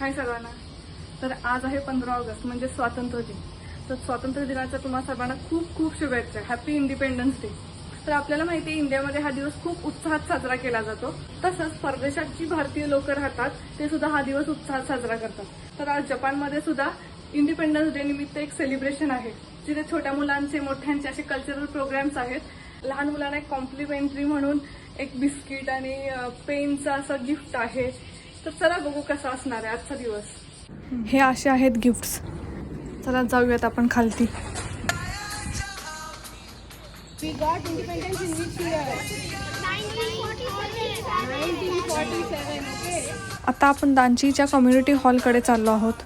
हाय सगळ्यांना तर आज आहे पंधरा ऑगस्ट म्हणजे स्वातंत्र्य दिन. तर स्वातंत्र्य दिनाच्या तुम्हा सर्वांना खूप खूप शुभेच्छा. हॅपी इंडिपेंडन्स डे तर आपल्याला माहिती आहे इंडियामध्ये हा दिवस खूप उत्साहात साजरा केला जातो. तसंच परदेशात जी भारतीय लोक राहतात ते सुद्धा हा दिवस उत्साहात साजरा करतात. तर आज जपानमध्ये सुद्धा इंडिपेंडन्स डे निमित्त एक सेलिब्रेशन आहे जिथे छोट्या मुलांचे मोठ्यांचे असे कल्चरल प्रोग्राम्स आहेत. लहान मुलांना एक कॉम्प्लिमेंटरी म्हणून एक बिस्किट आणि पेनचं असं गिफ्ट आहे. तर चला बघू कसा असणार आहे आजचा दिवस हे असे आहेत गिफ्ट्स चला जाऊयात आपण खालती We got independence in which year? 1947. Okay. आता आपण दांचीच्या कम्युनिटी हॉलकडे चाललो आहोत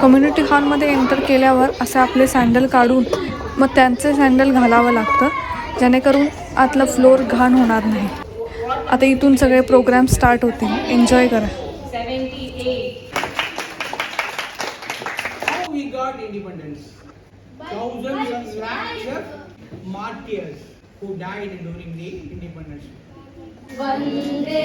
कम्युनिटी हॉलमध्ये एंटर केल्यावर असे आपले सँडल काढून मग त्यांचे सँडल घालावं लागतं जेणेकरून आतलं फ्लोअर घाण होणार नाही आता इथून सगळे प्रोग्राम स्टार्ट होतील एन्जॉय करा How we got independence? Thousands and lakhs of martyrs who died during the independence. Vande